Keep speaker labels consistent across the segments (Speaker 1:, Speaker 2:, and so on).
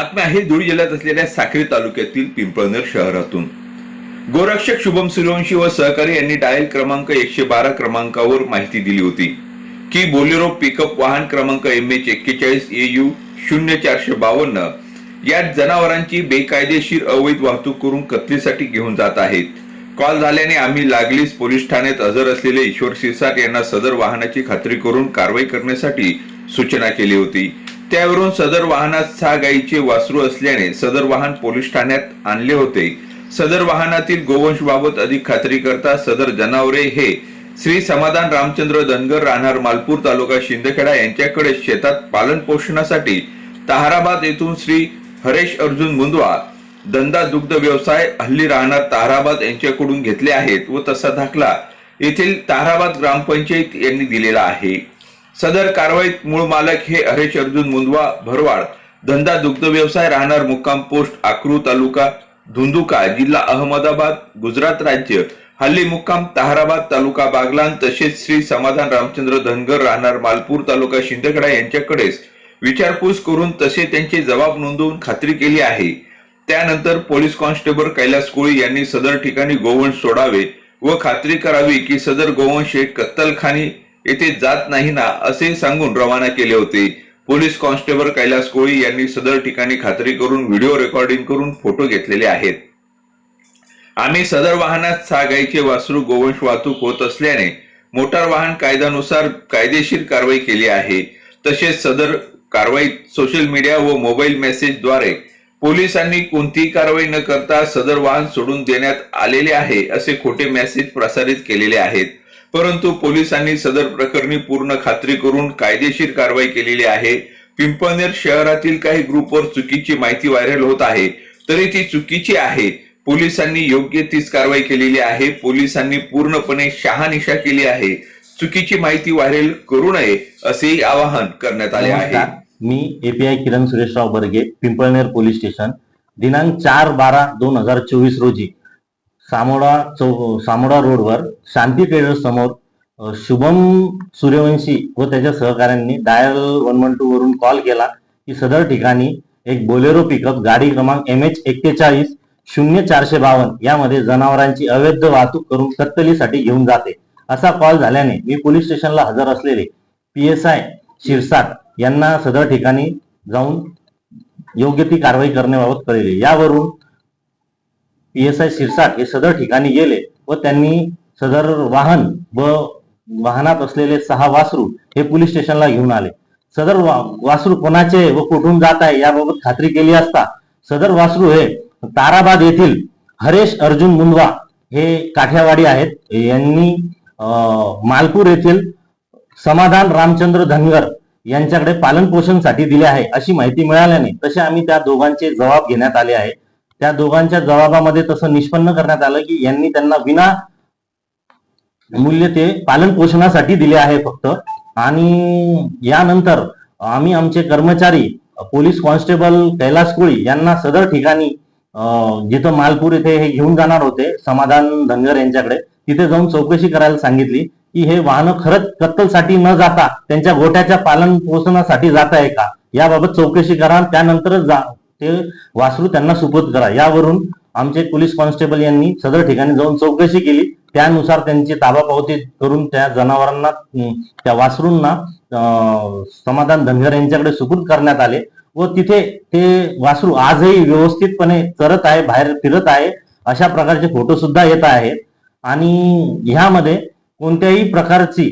Speaker 1: आहे धुळे जिल्ह्यात असलेल्या साक्री तालुक्यातील पिंपळनेर शहरातून. गोरक्षक शुभम सूर्यवंशी व सहकारी यांनी डायल क्रमांक एकशे बारा क्रमांकावर माहिती दिली होती. की बोलेरो पिकअप वाहन क्रमांक एम एच एक्केचाळीस ए यू शून्य चारशे बावन्न यात जनावरांची बेकायदेशीर अवैध वाहतूक करून कत्लीसाठी घेऊन जात आहेत. कॉल झाल्याने आम्ही लागलीच. पोलीस ठाण्यात हजर असलेले ईश्वर सिरसाट यांना सदर वाहनाची खात्री करून कारवाई करण्यासाठी सूचना केली होती. त्यावरून सदर वाहनात सहा गायीचे वासरू असल्याने सदर वाहन पोलीस ठाण्यात आणले होते. सदर वाहनातील गोवंश बाबत अधिक खात्री करता सदर जनावरे हे श्री समाधान रामचंद्र धनगर राहणार मालपूर तालुका शिंदखेडा यांच्याकडे शेतात पालन पोषणासाठी ताहराबाद येथून श्री हरेश अर्जुन मुंदवा धंदा दुग्ध व्यवसाय हल्ली राहणार ताहराबाद यांच्याकडून घेतले आहेत व तसा दाखला येथील ताहराबाद ग्रामपंचायत यांनी दिलेला आहे. सदर कारवाईत मूळ मालक हे हरेश अर्जुन मुंदवा भरवाड धंदा दुग्ध व्यवसाय राहणार मुक्काम पोस्ट आक्रू तालुका धुंदुका जिल्हा अहमदाबाद गुजरात राज्य हल्ली मुक्काम ताहराबाद तालुका बागलान तसेच श्री समाधान रामचंद्र धनगर राहणार मालपूर तालुका शिंदखेडा यांच्याकडेच विचारपूस करून तसे त्यांचे जबाब नोंदवून खात्री केली आहे. त्यानंतर पोलीस कॉन्स्टेबल कैलास कोळी यांनी सदर ठिकाणी गोवंश सोडावे व खात्री करावी की सदर गोवंश हे कत्तलखानी येथे जात नाही ना असे सांगून रवाना केले होते. पोलीस कॉन्स्टेबल कैलास कोळी यांनी सदर ठिकाणी खात्री करून व्हिडिओ रेकॉर्डिंग करून फोटो घेतलेले आहेत. आम्ही सदर वाहनात सहा गायीचे वासरू गोवंश वाहतूक होत असल्याने मोटार वाहन कायद्यानुसार कायदेशीर कारवाई केली आहे. तसेच सदर कारवाईत सोशल मीडिया व मोबाईल मेसेजद्वारे पोलिसांनी कोणतीही कारवाई न करता सदर वाहन सोडून देण्यात आलेले आहे असे खोटे मेसेज प्रसारित केलेले आहेत. परंतु पोलिसांनी सदर प्रकरणी पूर्ण खात्री करून कायदेशीर कारवाई केलेली आहे. पिंपळनेर शहरातील काही ग्रुपवर चुकीची माहिती व्हायरल होत आहे. तरी ती चुकीची आहे. पोलिसांनी योग्य तीच कारवाई केलेली आहे. पोलिसांनी पूर्णपणे शहानिशा केली आहे. चुकीची माहिती व्हायरल करू नये असेही आवाहन करण्यात आले आहे.
Speaker 2: मी API Kiran Sureshrao Barge Pimpalner police station. दिनांक चार बारा दोन हजार चोवीस रोजी सामोडा चौ सामोडा रोडवर शांती ट्रेडर्स समोर शुभम सूर्यवंशी व त्याच्या सहकाऱ्यांनी डायल वन वन टू वरून कॉल केला की सदर ठिकाणी एक बोलेरो पिकअप गाडी क्रमांक एम एच एक्केचाळीस शून्य चारशे बावन्न यामध्ये जनावरांची अवैध वाहतूक करून कत्तलीसाठी घेऊन जाते. असा कॉल झाल्याने मी पोलीस स्टेशनला हजर असलेले पी एस आय शिरसाट यांना सदर ठिकाणी जाऊन योग्य ती कारवाई करण्याबाबत कळले यावरून पी एस आय सिरसाट हे सदर ठिकाणी गेले व त्यांनी सदर वाहन व वाहनात असलेले सहा वासरू हे पोलीस स्टेशनला घेऊन आले. सदर वासरू कोणाचे व कुठून जात आहे याबाबत खात्री केली असता सदर वासरू हे ताराबाद येथील हरेश अर्जुन मुंदवा हे काठ्यावाडी आहेत. यांनी अं, मालपूर येथील समाधान रामचंद्र धनगर यांच्याकडे पालन पोषणसाठी दिले आहे अशी माहिती मिळाल्याने तसे आम्ही त्या दोघांचे जबाब घेण्यात आले आहे. त्या दोघांच्या जबाबामध्ये तसं निष्पन्न करण्यात आलं की यांनी त्यांना विना मूल्य ते पालन पोषणासाठी दिले आहे फक्त. आणि यानंतर आम्ही आमचे कर्मचारी पोलीस कॉन्स्टेबल कैलास कोळी यांना सदर ठिकाणी जिथं मालपूर येथे हे घेऊन जाणार होते समाधान धनगर यांच्याकडे तिथे जाऊन चौकशी करायला सांगितली की हे वाहनं खरंच कत्तलसाठी न जाता त्यांच्या गोट्याच्या पालन पोषणासाठी जात आहे का? याबाबत चौकशी करा त्यानंतरच जा ते वासरू त्यांना सुपूर्द करा. यावरून आमचे पोलीस कॉन्स्टेबल यांनी सदर ठिकाणी जाऊन चौकशी केली. त्यानुसार त्यांची ताबा पावती करून त्या जनावरांना त्या वासरूंना समाधान धनगर यांच्याकडे सुपूर्द करण्यात आले व तिथे ते वासरू आजही व्यवस्थितपणे चरत आहे बाहेर फिरत आहे अशा प्रकारचे फोटो सुद्धा येत आहेत. आणि ह्यामध्ये कोणत्याही प्रकारची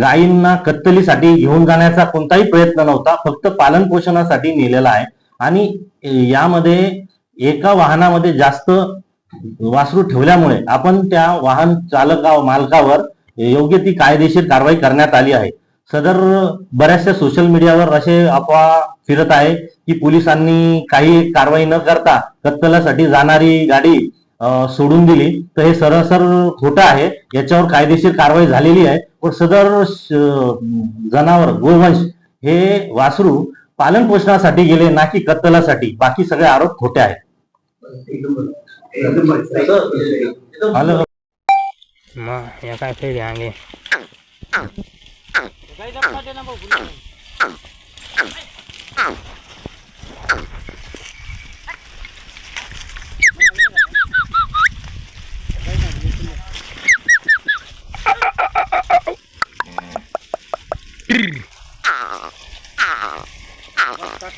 Speaker 2: गायींना कत्तलीसाठी घेऊन जाण्याचा कोणताही प्रयत्न नव्हता. फक्त पालन पोषणासाठी नेलेला आहे. आणि यामध्ये एका वाहनामध्ये जास्त वासरू ठेवल्यामुळे आपण त्या वाहन चालका मालकावर योग्य ती कायदेशीर कारवाई करण्यात आली आहे. सदर बऱ्याचशा सोशल मीडियावर असे अफवा फिरत आहे की पोलिसांनी काही कारवाई न करता कत्तलासाठी जाणारी गाडी सोडून दिली. तर हे सरसर खोटं आहे. याच्यावर कायदेशीर कारवाई झालेली आहे. पण सदर जनावर गोवंश हे वासरू पालन पोषणासाठी गेले ना की कत्तलासाठी. बाकी सगळे आरोप खोटे आहेत.
Speaker 3: हॅलो. काय